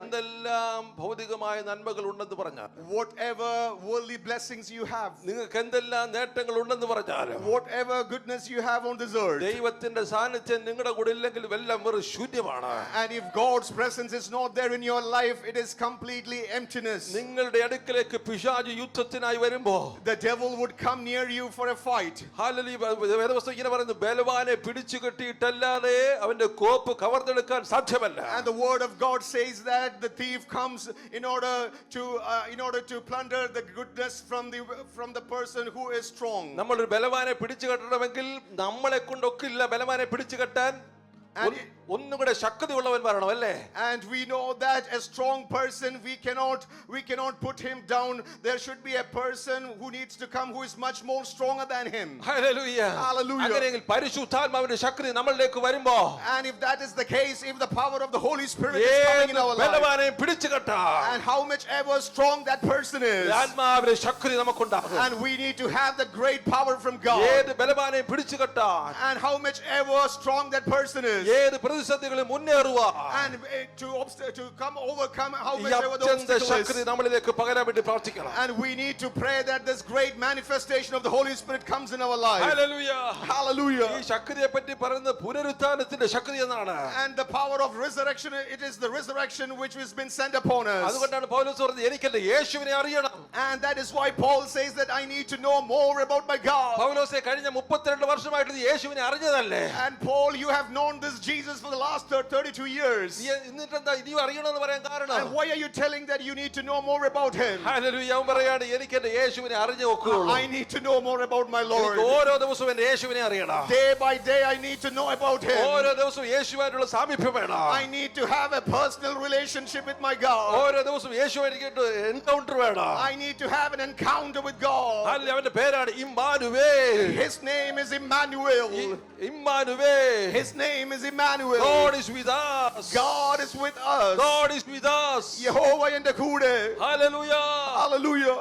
എന്തെല്ലാം ഭൗതികമായ നന്മകൾ ഉണ്ടെന്ന് പറഞ്ഞാൽ Whatever worldly blessings you have, നിങ്ങൾക്ക് എന്തെല്ലാം നേട്ടങ്ങൾ ഉണ്ടെന്ന് പറഞ്ഞാലും whatever goodness you have on this earth, ദൈവത്തിന്റെ സാന്നിധ്യം നിങ്ങളുടെ കൂടെ ഇല്ലെങ്കിൽ എല്ലാം വെറും ശൂന്യമാണ് and if God's presence is not there in your life, it is completely emptiness. നിങ്ങളുടെ അടുക്കലേക്ക് പിശാജ് യുദ്ധത്തിനായി വരുമ്പോ The devil would come near you for a fight. ഹാലലി വേദവസ്തു ഇങ്ങനെ പറയുന്നു ബലവാനെ പിടിച്ചു കെട്ടിയിട്ടല്ലാതെ അവന്റെ കോപ്പ് കവർന്നെടുക്കാൻ സാധ്യമല്ല And the word of God says that the thief comes in order to uh, in order to plunder the goodness from the from the person who is strong. നമ്മൾ ഒരു ബലവാനെ പിടിച്ചു കെട്ടണമെങ്കിൽ നമ്മളെ കൊണ്ടൊക്കില്ല ബലവാനെ പിടിച്ചു കെട്ടാൻ ഒന്ന്- ഒന്നും കൂടെ ശക്തിയുള്ളവൻ വരണം അല്ലേ And we know that a strong person we cannot we cannot put him down. There should be a person who needs to come who is much more stronger than him. Hallelujah. Hallelujah. അങ്ങനെയെങ്കിൽ പരിശുദ്ധാത്മാവിന്റെ ശക്തി നമ്മളിലേക്ക് വരുമ്പോ And if that is the case, if the power of the Holy Spirit is coming ഏത് in our life, ബലവാനെയും പിടിച്ചു കെട്ടാൻ and how much ever strong that person is, ആത്മാവിന്റെ ശക്തി നമുക്കുണ്ടാകും and we need to have that great power from God, ഏത് ബലവാനെയും പിടിച്ചു കെട്ടാൻ and how much ever strong that person is, ഏത് പ്രതിസന്ധികളിൽ മുന്നേറുവാൻ and uh, to obst- to come overcome how ഈ much ever the അത്യന്ത obstacle Shakti is. നമ്മളിലേക്ക് പകരാൻ വേണ്ടി പ്രാർത്ഥിക്കണം And we need to pray that this great manifestation of the Holy Spirit comes in our life. Hallelujah. ഈ Hallelujah. ശക്തിയെ പറ്റി പറയുന്നത് പുനരുത്ഥാനത്തിന്റെ ശക്തി എന്നാണ് And the power of resurrection, it is the resurrection which has been sent upon us. അതുകൊണ്ടാണ് പൗലോസ് പറഞ്ഞത് എനിക്ക് എന്റെ യേശുവിനെ അറിയണം And that is why Paul says that I need to know more about my God. പൗലോസെ കഴിഞ്ഞ മുപ്പത്തിരണ്ട് വർഷമായിട്ട് നീ യേശുവിനെ അറിഞ്ഞതല്ലേ And Paul, you have known this Jesus for the last thir- 32 years. നീ എന്നിട്ടെന്താ ഇനിയും അറിയണമെന്ന് പറയാൻ കാരണം And why are you telling that you need to know more about him? Hallelujah. അവൻ പറയാണ് എനിക്ക് എന്റെ യേശുവിനെ അറിഞ്ഞു നോക്കുകയുള്ളൂ I need to know more about my Lord. എനിക്ക് ഓരോ ദിവസവും എന്റെ യേശുവിനെ അറിയണം Day by day, I need to know about him. ഓരോ ദിവസവും യേശുവായിട്ടുള്ള സാമീപ്യം വേണം I need to have a personal relationship with my God. ഓരോ ദിവസവും യേശുവായിട്ട് എൻകൗണ്ടർ വേണം I need to have an encounter with God. അല്ല അവന്റെ പേരാണ് ഇമ്മാനുവേ His name is Emmanuel. ഇമ്മാനുവേ His name is Emmanuel. God is with us God is with us. God is with us യഹോവ എന്റെ കൂടെ Hallelujah Hallelujah.